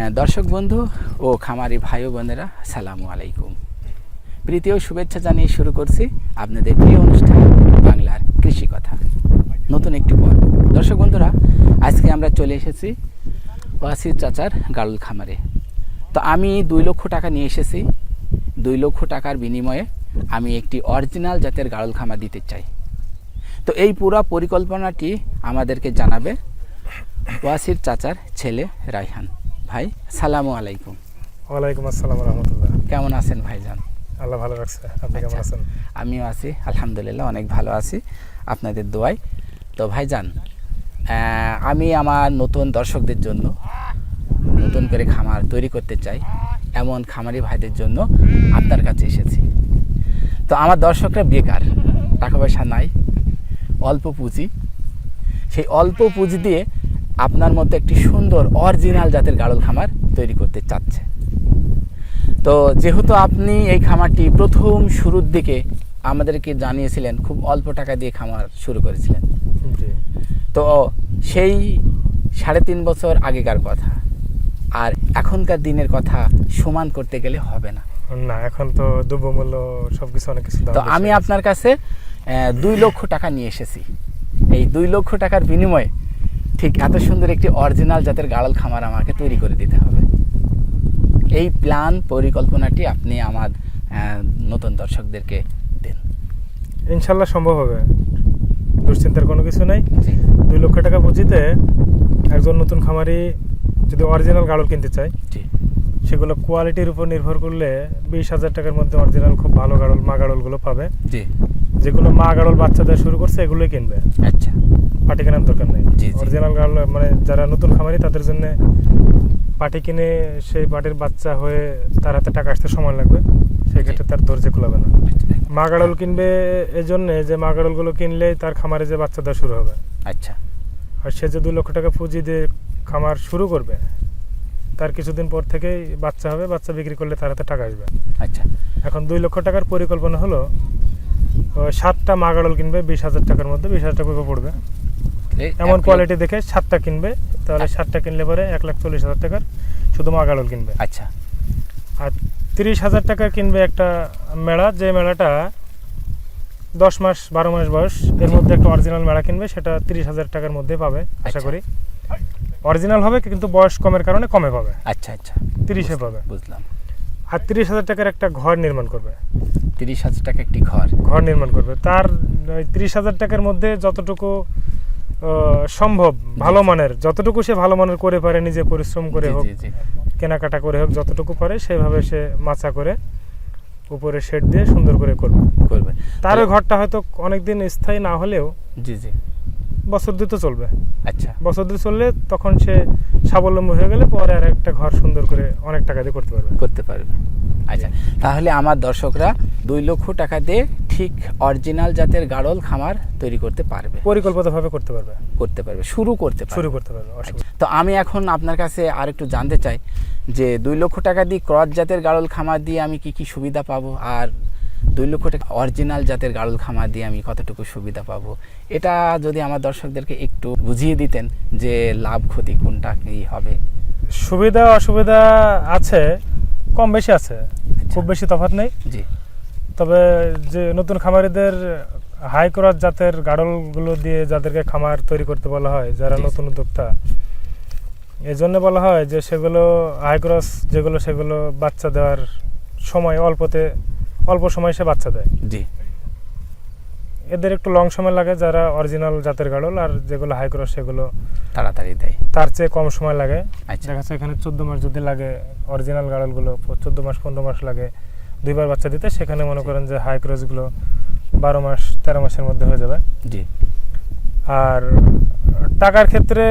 হ্যাঁ দর্শক বন্ধু ও খামারি ভাই বোনেরা, সালামু আলাইকুম। প্রীতি ও শুভেচ্ছা জানিয়ে শুরু করছি আপনাদের প্রিয় অনুষ্ঠান বাংলার কৃষি কথা। নতুন একটি পর্ব। দর্শক বন্ধুরা, আজকে আমরা চলে এসেছি ওয়াসির চাচার গাড়ুল খামারে। তো আমি দুই লক্ষ টাকা নিয়ে এসেছি। দুই লক্ষ টাকার বিনিময়ে আমি একটি অরিজিনাল জাতের গাড়ুল খামার দিতে চাই। তো এই পুরো পরিকল্পনাটি আমাদেরকে জানাবে ওয়াসির চাচার ছেলে রাইহান ভাই সালামু আলাইকুম। ওয়ালাইকুম আসসালাম রহমতুল্লাহ। কেমন আছেন ভাইজান? আল্লাহ ভালো রাখছে। আপনি কেমন আচ্ছা। আছেন? আমিও আছি আলহামদুলিল্লাহ অনেক ভালো আছি আপনাদের দোয়ায়। তো ভাইজান আমি আমার নতুন দর্শকদের জন্য নতুন করে খামার তৈরি করতে চাই এমন খামারি ভাইদের জন্য আপনার কাছে এসেছি। তো আমার দর্শকরা বেকার টাকা পয়সা নাই অল্প পুঁজি। সেই অল্প পুঁজি দিয়ে আপনার মতো একটি সুন্দর অরিজিনাল জাতের গাড়ল খামার তৈরি করতে চাচ্ছে। তো যেহেতু আপনি এই খামারটি প্রথম শুরুর দিকে আমাদেরকে জানিয়েছিলেন খুব অল্প টাকা দিয়ে খামার শুরু করেছিলেন। তো সেই সাড়ে তিন বছর আগেকার কথা আর এখনকার দিনের কথা সমান করতে গেলে হবে না। না এখন তো দ্রব্যমূল্য সবকিছু অনেক কিছু তো আমি আপনার কাছে দুই লক্ষ টাকা নিয়ে এসেছি। এই দুই লক্ষ টাকার বিনিময়ে ঠিক এত সুন্দর একটি অরিজিনাল জাতের গাড়ল খামার আমাকে তৈরি করে দিতে হবে। এই প্ল্যান পরিকল্পনাটি আপনি আমার নতুন দর্শকদেরকে দিন। ইনশাল্লাহ সম্ভব হবে। দুশ্চিন্তার কোনো কিছু নেই। দুই লক্ষ টাকা পুঁজিতে একজন নতুন খামারি যদি অরিজিনাল গাড়ল কিনতে চায় সেগুলো কোয়ালিটির উপর নির্ভর করলে বিশ হাজার টাকার মধ্যে অরিজিনাল খুব ভালো গাড়ল মা গাড়লগুলো পাবে। জি। যেগুলো মা গাড়ল বাচ্চাদের শুরু করছে এগুলোই কিনবে। আচ্ছা। পাটি কেনার দরকার নেই। অরিজিনাল গাড়ল মানে যারা নতুন খামারি তাদের জন্য পাটি কিনে সেই পাটির বাচ্চা হয়ে তার হাতে টাকা আসতে সময় লাগবে। সেই ক্ষেত্রে তার ধৈর্য খোলাবে না। মা গাড়ল কিনবে এই জন্যে যে মা গাড়লগুলো কিনলে তার খামারে যে বাচ্চা দেওয়া শুরু হবে। আচ্ছা। আর সে যে দুই লক্ষ টাকা পুঁজি দিয়ে খামার শুরু করবে তার কিছুদিন পর থেকেই বাচ্চা হবে বাচ্চা বিক্রি করলে তার হাতে টাকা আসবে। আচ্ছা। এখন দুই লক্ষ টাকার পরিকল্পনা হলো সাতটা মা গাড়ল কিনবে বিশ হাজার টাকার মধ্যে বিশ হাজার টাকা পড়বে। এমন কোয়ালিটি দেখে সাতটা কিনবে তাহলে সাতটা কিনলে পরে এক লাখ চল্লিশ হাজার টাকার শুধু মা গাড়ল কিনবে। আচ্ছা। আর তিরিশ হাজার টাকা কিনবে একটা মেলা যে মেলাটা দশ মাস বারো মাস বয়স এর মধ্যে একটা অরিজিনাল মেলা কিনবে সেটা তিরিশ হাজার টাকার মধ্যে পাবে আশা আচ্ছা। করি। অরিজিনাল হবে কিন্তু বয়স কমের কারণে কমে পাবে। আচ্ছা আচ্ছা। তিরিশে পাবে। বুঝলাম। আর তিরিশ হাজার টাকার একটা ঘর নির্মাণ করবে। তিরিশ হাজার টাকা একটি ঘর। ঘর নির্মাণ করবে। তার তিরিশ হাজার টাকার মধ্যে যতটুকু সম্ভব ভালো মানের যতটুকু সে ভালো মানের করে পারে নিজে পরিশ্রম করে হোক কেনাকাটা করে হোক যতটুকু পারে সেভাবে সে মাচা করে উপরে শেড দিয়ে সুন্দর করে করবে। করবে। তার ওই ঘরটা হয়তো অনেকদিন স্থায়ী না হলেও জি জি। বছর তো চলবে। আচ্ছা। বছর দুই চললে তখন সে স্বাবলম্বী হয়ে গেলে পরে আর একটা ঘর সুন্দর করে অনেক টাকা দিয়ে করতে পারবে। করতে পারবে। আচ্ছা তাহলে আমার দর্শকরা দুই লক্ষ টাকা দিয়ে ঠিক অরিজিনাল জাতের গাড়ল খামার তৈরি করতে পারবে। পরিকল্পিতভাবে করতে পারবে। করতে পারবে শুরু করতে পারবে। শুরু করতে পারবে আচ্ছা, তো আমি এখন আপনার কাছে আর একটু জানতে চাই যে দুই লক্ষ টাকা দিয়ে ক্রস জাতের গাড়ল খামার দিয়ে আমি কি কি সুবিধা পাবো? আর দুই লক্ষ টাকা অরিজিনাল জাতের গাড়ল খামার দিয়ে আমি কতটুকু সুবিধা পাবো? এটা যদি আমার দর্শকদেরকে একটু বুঝিয়ে দিতেন যে লাভ ক্ষতি কোনটা কি হবে? সুবিধা অসুবিধা আছে কম বেশি আছে খুব বেশি তফাৎ নেই। জি। তবে যে নতুন খামারিদের হাই ক্রস জাতের গাড়লগুলো দিয়ে যাদেরকে খামার তৈরি করতে বলা হয় যারা নতুন উদ্যোক্তা এই জন্য বলা হয় যে সেগুলো হাই ক্রস যেগুলো সেগুলো বাচ্চা দেওয়ার সময় অল্পতে অল্প সময় সে বাচ্চা দেয়। জি। এদের একটু লং সময় লাগে যারা অরিজিনাল জাতের গাড়ল আর যেগুলো হাই ক্রস সেগুলো তাড়াতাড়ি দেয়। তার চেয়ে কম সময় লাগে। আচ্ছা। দেখা যাচ্ছে এখানে চোদ্দ মাস যদি লাগে অরিজিনাল গাড়লগুলো চোদ্দ মাস পনেরো মাস লাগে দুইবার বাচ্চা দিতে সেখানে মনে করেন যে হাই ক্রসগুলো বারো মাস তেরো মাসের মধ্যে হয়ে যাবে। জি। আর টাকার ক্ষেত্রে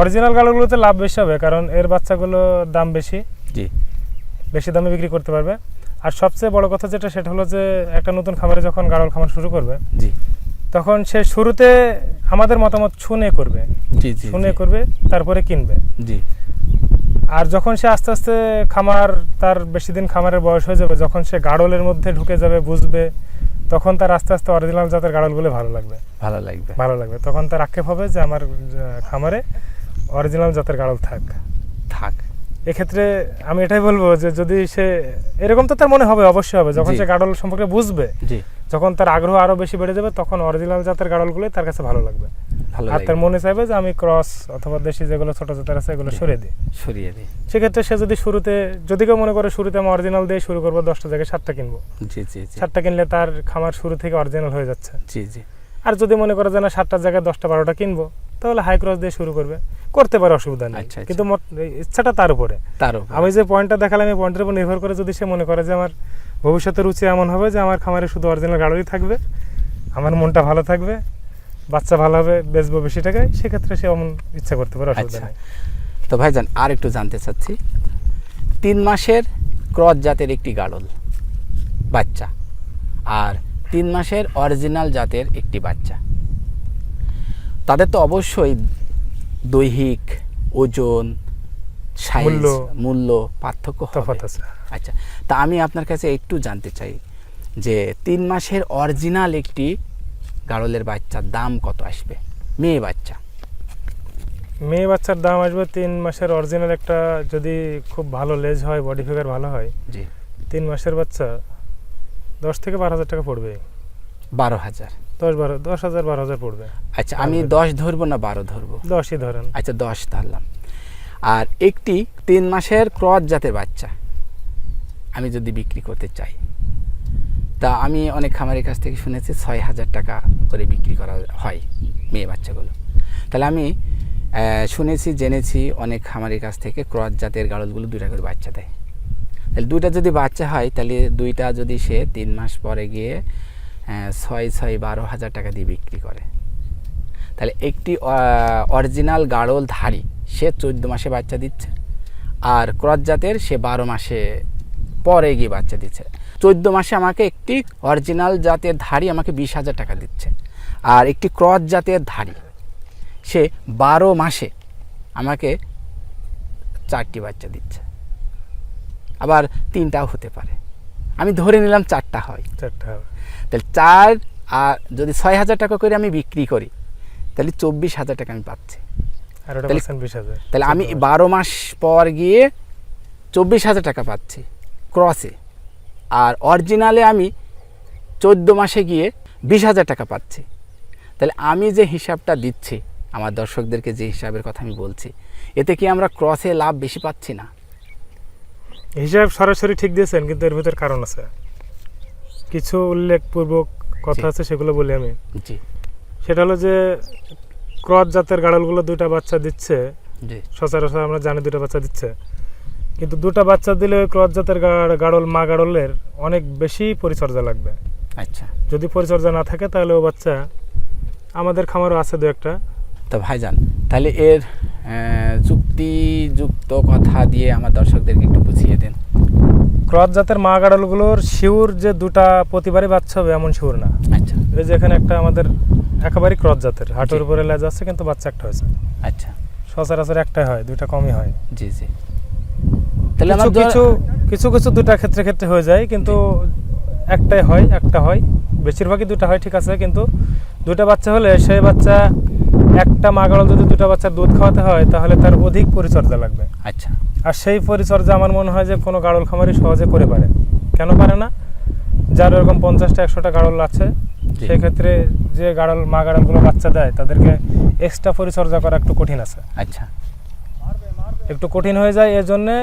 অরিজিনাল গাড়লগুলোতে লাভ বেশি হবে কারণ এর বাচ্চাগুলো দাম বেশি। জি। বেশি দামে বিক্রি করতে পারবে। আর সবচেয়ে বড় কথা যেটা সেটা হলো যে একটা নতুন খামারে যখন গাড়ল খামার শুরু করবে জি। তখন সে শুরুতে আমাদের মতামত শুনে করবে জি জি শুনে করবে তারপরে কিনবে। জি। আর যখন সে আস্তে আস্তে খামার তার বেশি দিন খামারের বয়স হয়ে যাবে যখন সে গাড়লের মধ্যে ঢুকে যাবে বুঝবে তখন তার আস্তে আস্তে অরিজিনাল জাতের গাড়লগুলো ভালো লাগবে। ভালো লাগবে। ভালো লাগবে। তখন তার আক্ষেপ হবে যে আমার খামারে অরিজিনাল জাতের গাড়ল থাক। থাক। এক্ষেত্রে আমি এটাই বলব যে যদি সে এরকম তো তার মনে হবে অবশ্যই হবে। যখন সে গাডল সম্পর্কে বুঝবে যখন তার আগ্রহ আরও বেশি বেড়ে যাবে তখন অরিজিনাল জাতের গাড়লগুলোই তার কাছে ভালো লাগবে। আর তার মনে চাইবে যে আমি ক্রস অথবা দেশি যেগুলো ছোট জাতের আছে এগুলো সরিয়ে দিই। সরিয়ে দিই। সেক্ষেত্রে সে যদি শুরুতে যদি কেউ মনে করে শুরুতে আমি অরিজিনাল দিয়ে শুরু করব দশটা জায়গায় সাতটা কিনবো। জি জি জি। সাতটা কিনলে তার খামার শুরু থেকে অরিজিনাল হয়ে যাচ্ছে। জি জি। আর যদি মনে করে যে না সাতটার জায়গায় দশটা বারোটা কিনবো তাহলে হাই ক্রস দিয়ে শুরু করবে করতে পারে অসুবিধা নেই আচ্ছা, আচ্ছা। কিন্তু ইচ্ছাটা তার উপরে তার উপর। আমি যে পয়েন্টটা দেখালাম এই পয়েন্টের উপর নির্ভর করে যদি সে মনে করে যে আমার ভবিষ্যতে রুচি এমন হবে যে আমার খামারে শুধু অরিজিনাল গাড়ি থাকবে আমার মনটা ভালো থাকবে বাচ্চা ভালো হবে বেচবো বেশি টাকায় সেক্ষেত্রে সে এমন ইচ্ছা করতে পারে অসুবিধা আচ্ছা। নেই তো ভাইজান আর একটু জানতে চাচ্ছি তিন মাসের ক্রস জাতের একটি গাড়ল বাচ্চা আর তিন মাসের অরিজিনাল জাতের একটি বাচ্চা। তাদের তো অবশ্যই দৈহিক ওজন সাইজ মূল্য। পার্থক্য আচ্ছা তা আমি আপনার কাছে একটু জানতে চাই যে তিন মাসের অরিজিনাল একটি গাড়লের বাচ্চার দাম কত আসবে? মেয়ে বাচ্চা। মেয়ে বাচ্চার দাম আসবে তিন মাসের অরিজিনাল একটা যদি খুব ভালো লেজ হয় বডি ফিগার ভালো হয় জি। তিন মাসের বাচ্চা দশ থেকে বারো হাজার টাকা পড়বে। বারো হাজার। দশ বারো দশ হাজার বারো হাজার পড়বে। আচ্ছা আমি দশ ধরবো না বারো ধরবো? দশই ধরেন। আচ্ছা দশ ধরলাম। আর একটি তিন মাসের ক্রস জাতের বাচ্চা আমি যদি বিক্রি করতে চাই তা আমি অনেক খামারের কাছ থেকে শুনেছি ছয় হাজার টাকা করে বিক্রি করা হয় মেয়ে বাচ্চাগুলো। তাহলে আমি শুনেছি জেনেছি অনেক খামারের কাছ থেকে ক্রস জাতের গাড়লগুলো দুটা করে বাচ্চা দেয়। তাহলে দুইটা যদি বাচ্চা হয়, তাহলে দুইটা যদি সে তিন মাস পরে গিয়ে ছয় ছয়, বারো হাজার টাকা দিয়ে বিক্রি করে। তাহলে একটি অরিজিনাল গাড়ল ধারী, সে চোদ্দ মাসে বাচ্চা দিচ্ছে। আর ক্রস জাতের সে বারো মাসে পরে গিয়ে বাচ্চা দিচ্ছে। চোদ্দ মাসে আমাকে একটি অরিজিনাল জাতের ধারী আমাকে বিশ হাজার টাকা দিচ্ছে। আর একটি ক্রস জাতের ধারী, সে বারো মাসে আমাকে চারটি বাচ্চা দিচ্ছে। আবার তিনটাও হতে পারে। আমি ধরে নিলাম চারটা হয়। চারটা হবে তাহলে চার আর যদি ছয় হাজার টাকা করে আমি বিক্রি করি তাহলে চব্বিশ হাজার টাকা আমি পাচ্ছি। তাহলে- আমি বারো মাস পর গিয়ে চব্বিশ হাজার টাকা পাচ্ছি ক্রসে আর অরিজিনালে আমি চোদ্দ মাসে গিয়ে বিশ হাজার টাকা পাচ্ছি। তাহলে আমি যে হিসাবটা দিচ্ছি আমার দর্শকদেরকে যে হিসাবের কথা আমি বলছি এতে কি আমরা ক্রসে লাভ বেশি পাচ্ছি না? হিসাব সরাসরি ঠিক দিয়েছেন কিন্তু এর ভিতর কারণ আছে। কিছু উল্লেখপূর্বক কথা আছে সেগুলো বলি আমি। জি। সেটা হলো যে ক্রস জাতের গাড়লগুলো দুইটা বাচ্চা দিচ্ছে। সচরাচর আমরা জানি দুটো বাচ্চা দিচ্ছে। কিন্তু দুটো বাচ্চা দিলে ওই ক্রস জাতের গাড়ল মা গাড়লের অনেক বেশি পরিচর্যা লাগবে। আচ্ছা। যদি পরিচর্যা না থাকে তাহলে ও বাচ্চা আমাদের খামারও আছে দু একটা। তো ভাইজান তাহলে এর যুক্তিযুক্ত কথা দিয়ে আমার দর্শকদেরকে একটু বুঝিয়ে দেন। ক্রস জাতের মা গাড়লগুলোর শিউর যে দুটা প্রতিবারই বাচ্চা হবে এমন শিউর না। আচ্ছা। এই যে এখানে একটা আমাদের একেবারে ক্রস জাতের হাঁটুর উপরে লেজ আছে কিন্তু বাচ্চা একটা হয়েছে। আচ্ছা। সচরাচর একটাই হয় দুইটা কমই হয়। জি জি। তাহলে আমার কিছু কিছু কিছু দুটা ক্ষেত্রে ক্ষেত্রে হয়ে যায় কিন্তু একটাই হয় একটা হয়। বেশিরভাগই দুটা হয় ঠিক আছে কিন্তু দুটা বাচ্চা হলে সেই বাচ্চা একটা মা গাড়ল যদি দুটো বাচ্চার দুধ খাওয়াতে হয় তাহলে তার অধিক পরিচর্যা লাগবে। আচ্ছা। আর সেই পরিচর্যা আমার মনে হয় যে কোনো গাড়ল খামারই সহজে করে পারে। কেন পারে না? যার এরকম পঞ্চাশটা একশোটা গাড়ল আছে সেক্ষেত্রে যে গাড়ল মা গাড়লগুলো বাচ্চা দেয় তাদেরকে এক্সট্রা পরিচর্যা করা একটু কঠিন আছে। আচ্ছা। একটু কঠিন হয়ে যায় এজন্যে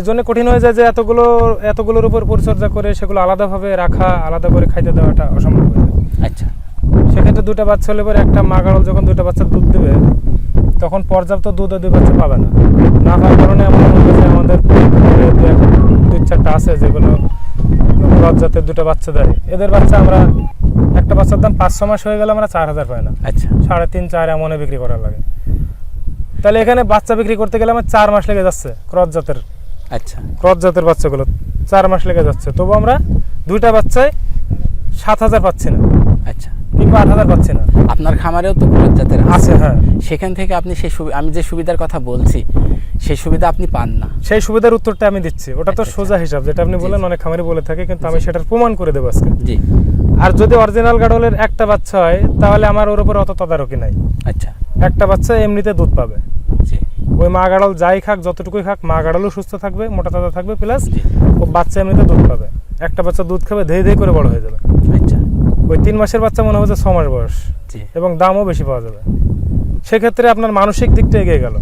এজন্য কঠিন হয়ে যায় যে এতগুলো এতগুলোর উপর পরিচর্যা করে সেগুলো আলাদাভাবে রাখা আলাদা করে খাইতে দেওয়াটা অসম্ভব হয়ে যায়। আচ্ছা। সেক্ষেত্রে দুটো বাচ্চা হলে পরে একটা মা গাড়ল যখন দুটো বাচ্চা দুধ দেবে তখন পর্যাপ্ত দুধ দুই বাচ্চা পাবে না। না পাওয়ার কারণে এমন হবে যে আমাদের দুই চারটা আছে যেগুলো জাতের দুটো বাচ্চা দেয়। এদের বাচ্চা আমরা একটা বাচ্চার দাম পাঁচশো মাস হয়ে গেলে আমরা চার হাজার পাই না। আচ্ছা। সাড়ে তিন চার এমনে বিক্রি করার লাগে। তাহলে এখানে বাচ্চা বিক্রি করতে গেলে আমার চার মাস লেগে যাচ্ছে ক্রস জাতের আচ্ছা। ক্রস জাতের বাচ্চাগুলো চার মাস লেগে যাচ্ছে। তবু আমরা দুইটা বাচ্চায় সাত হাজার পাচ্ছি না। আচ্ছা। কিংবা আট হাজার পাচ্ছি না আপনার খামারেও তো ক্রস জাতের আছে হ্যাঁ। সেখান থেকে আপনি সেই আমি যে সুবিধার কথা বলছি সেই সুবিধা আপনি পান না। সেই সুবিধার উত্তরটা আমি দিচ্ছি। ওটা তো আচ্ছা, সোজা হিসাব। যেটা আপনি জি, বললেন অনেক খামারে বলে থাকে কিন্তু আমি সেটার প্রমাণ করে দেবো আজকে। জি। আর যদি অরিজিনাল গাডলের একটা বাচ্চা হয় তাহলে আমার ওর উপর অত তদারকি নাই। আচ্ছা। একটা বাচ্চা এমনিতে দুধ পাবে। জি। ওই মা গাড়াল যাই খাক যতটুকুই খাক মা গাড়ালও সুস্থ থাকবে মোটা তাজা থাকবে প্লাস ও বাচ্চা এমনিতে দুধ পাবে। একটা বাচ্চা দুধ খাবে ধেয়ে ধেয়ে করে বড় হয়ে যাবে। আচ্ছা। ওই তিন মাসের বাচ্চা মনে হবে যে ছ মাস বয়স জি। এবং দামও বেশি পাওয়া যাবে। সেক্ষেত্রে আপনার মানসিক দিকটা এগিয়ে গেল।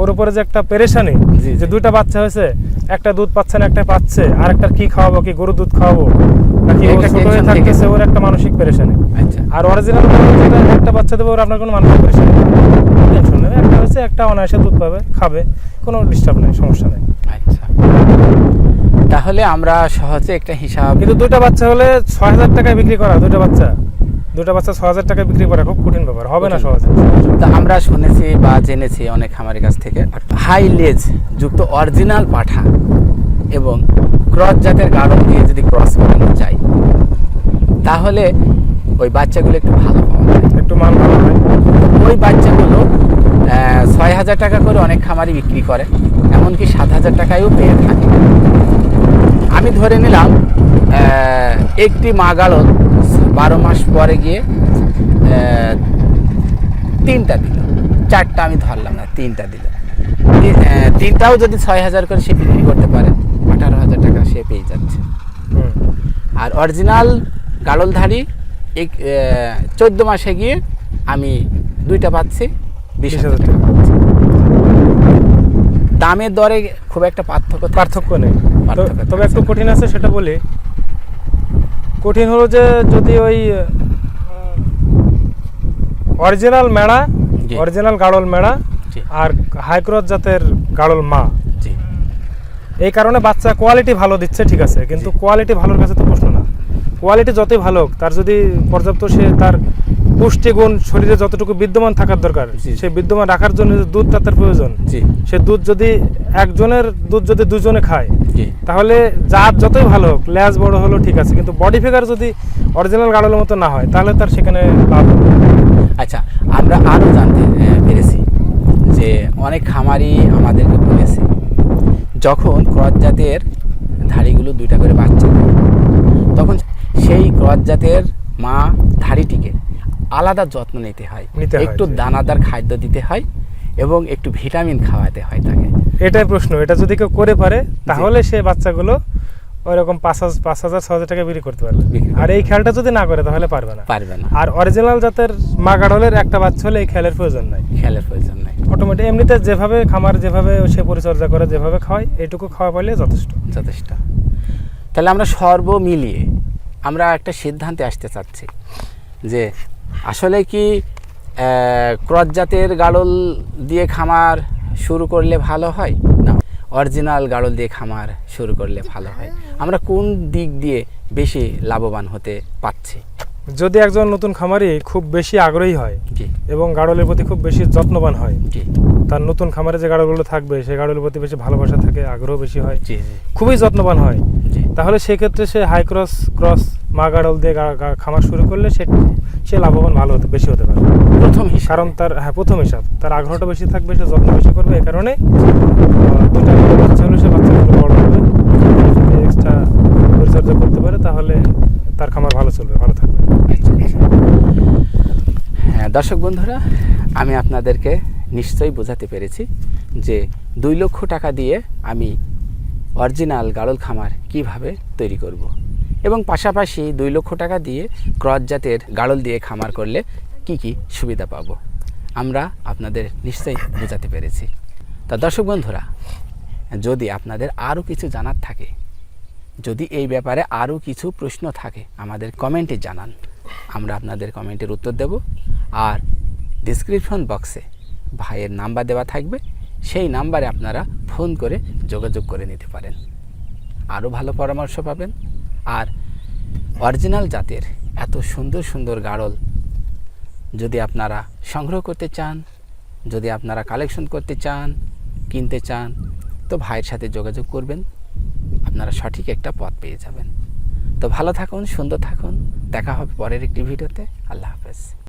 ওর উপরে যে একটা পেরেশানি যে দুইটা বাচ্চা হয়েছে একটা দুধ পাচ্ছে না একটা পাচ্ছে আর একটা কি খাওয়াবো কি গরু দুধ খাওয়াবো নাকি ছোট হয়ে থাকতেছে ওর একটা মানসিক পেরেশানি। আচ্ছা। আর অরিজিনাল একটা বাচ্চা দেবে ওর আপনার কোনো মানসিক পেরেশানি টেনশন নেই। একটা হচ্ছে একটা অনায়াসে দুধ পাবে খাবে কোনো ডিস্টার্ব নেই সমস্যা নেই। আচ্ছা। তাহলে আমরা সহজে একটা হিসাব কিন্তু দুইটা বাচ্চা হলে ছয় হাজার টাকায় বিক্রি করা দুইটা বাচ্চা। দুইটা বাচ্চা ছয় হাজার টাকায় বিক্রি করা খুব কঠিন ব্যাপার হবে না সহজে। তা আমরা শুনেছি বা জেনেছি অনেক খামারের কাছ থেকে হাই লেজ যুক্ত অরিজিনাল পাঠা এবং ক্রস জাতের গাড়ল দিয়ে যদি ক্রস করানো যায় তাহলে ওই বাচ্চাগুলো একটু ভালো একটু মান ভালো হয়। ওই বাচ্চাগুলো ছয় হাজার টাকা করে অনেক খামারই বিক্রি করে এমনকি সাত হাজার টাকায়ও পেয়ে থাকে। আমি ধরে নিলাম একটি মা গাড়ল বারো মাস পরে গিয়ে তিনটা দিল। চারটা আমি ধরলাম না তিনটা দিল। তিনটাও যদি ছয় হাজার করে সে বিক্রি করতে পারে আঠারো হাজার টাকা সে পেয়ে যাচ্ছে। আর অরিজিনাল গাড়লধারী এক চোদ্দ মাসে গিয়ে আমি দুইটা পাচ্ছি বিশ হাজার টাকা পাচ্ছি। দামের দরে খুব একটা পার্থক্য পার্থক্য নেই। তবে একটু কঠিন আছে সেটা বলি। কঠিন হলো যে যদি ওই অরিজিনাল মেড়া অরিজিনাল গাড়ল মেড়া আর হাইক্রস জাতের গাড়ল মা। এই কারণে বাচ্চা কোয়ালিটি ভালো দিচ্ছে ঠিক আছে কিন্তু কোয়ালিটি ভালোর কাছে তো প্রশ্ন না। কোয়ালিটি যতই ভালো হোক তার যদি পর্যাপ্ত সে তার পুষ্টিগুণ শরীরে যতটুকু বিদ্যমান থাকার দরকার। সেই বিদ্যমান রাখার জন্য দুধ দুধটা তার প্রয়োজন। সে দুধ যদি একজনের দুধ যদি দুজনে খায় জি। তাহলে জাত যতই ভালো হোক ল্যাজ বড় হলো ঠিক আছে কিন্তু বডি ফিগার যদি অরিজিনাল গাড়লের মতো না হয় তাহলে তার সেখানে লাভ হবে আচ্ছা আমরা আরও জানতে পেরেছি যে অনেক খামারি আমাদেরকে বলেছে যখন ক্রস জাতের ধাড়িগুলো দুইটা করে বাচ্চা তখন সেই ক্রস জাতের মা ধাড়িটিকে আলাদা যত্ন নিতে হয়। একটু দানাদার খাদ্য দিতে হয় এবং একটু ভিটামিন খাওয়াতে হয় তাকে। এটাই প্রশ্ন এটা যদি কেউ করে পারে তাহলে সে বাচ্চাগুলো ওইরকম পাঁচ হাজার পাঁচ হাজার ছ হাজার টাকা বিক্রি করতে পারবে। আর এই খেয়ালটা যদি না করে তাহলে পারবে না। পারবে না। আর অরিজিনাল জাতের মা গাড়লের একটা বাচ্চা হলে এই খেয়ালের প্রয়োজন নাই। খেয়ালের প্রয়োজন নাই। অটোমেটিক এমনিতে যেভাবে খামার যেভাবে সে পরিচর্যা করে যেভাবে খাওয়ায় এইটুকু খাওয়া পাইলে যথেষ্ট। যথেষ্ট। তাহলে আমরা সর্ব মিলিয়ে আমরা একটা সিদ্ধান্তে আসতে চাচ্ছি যে আসলে কি ক্রস জাতের গাড়ল দিয়ে খামার শুরু করলে ভালো হয়? না অরিজিনাল গাড়ল দিয়ে খামার শুরু করলে ভালো হয়। আমরা কোন দিক দিয়ে বেশি লাভবান হতে পাচ্ছি যদি একজন নতুন খামারি খুব বেশি আগ্রহী হয় এবং গাড়লের প্রতি খুব বেশি যত্নবান হয় তার নতুন খামারে যে গাড়লগুলো থাকবে সেই গাড়লের প্রতি বেশি ভালোবাসা থাকে আগ্রহ বেশি হয় জি জি। খুবই যত্নবান হয় তাহলে সেক্ষেত্রে সে হাই ক্রস ক্রস মা গাড়ল দিয়ে খামার শুরু করলে সে সে লাভবান ভালো হতে বেশি হতে পারে প্রথম হিসাব? কারণ তার হ্যাঁ প্রথম হিসাব। তার আগ্রহটা বেশি থাকবে সে যত্ন বেশি করবে এই কারণে করে বাচ্চা হলে সে বাচ্চাগুলো বড় হবে। যদি এক্সট্রা পরিচর্যা করতে পারে তাহলে তার খামার ভালো চলবে ভালো থাকবে। আচ্ছা, আচ্ছা। হ্যাঁ দর্শক বন্ধুরা আমি আপনাদেরকে নিশ্চয়ই বোঝাতে পেরেছি যে দুই লক্ষ টাকা দিয়ে আমি অরিজিনাল গাড়ল খামার কীভাবে তৈরি করব। এবং পাশাপাশি দুই লক্ষ টাকা দিয়ে ক্রস জাতের গাড়ল দিয়ে খামার করলে কি কি সুবিধা পাবো? আমরা আপনাদের নিশ্চয়ই বোঝাতে পেরেছি। তা দর্শক বন্ধুরা, যদি আপনাদের আরও কিছু জানার থাকে, যদি এই ব্যাপারে আরও কিছু প্রশ্ন থাকে, আমাদের কমেন্টে জানান। আমরা আপনাদের কমেন্টের উত্তর দেব। আর ডিসক্রিপশন বক্সে ভাইয়ের নাম্বার দেওয়া থাকবে। সেই নাম্বারে আপনারা ফোন করে যোগাযোগ করে নিতে পারেন। আরও ভালো পরামর্শ পাবেন। আর অরিজিনাল জাতের এত সুন্দর সুন্দর গাড়ল যদি আপনারা সংগ্রহ করতে চান, যদি আপনারা কালেকশন করতে চান, কিনতে চান, তো ভাইয়ের সাথে যোগাযোগ করবেন, আপনারা সঠিক একটা পথ পেয়ে যাবেন। তো ভালো থাকুন, সুন্দর থাকুন, দেখা হবে পরের একটি ভিডিওতে। আল্লাহ হাফেজ।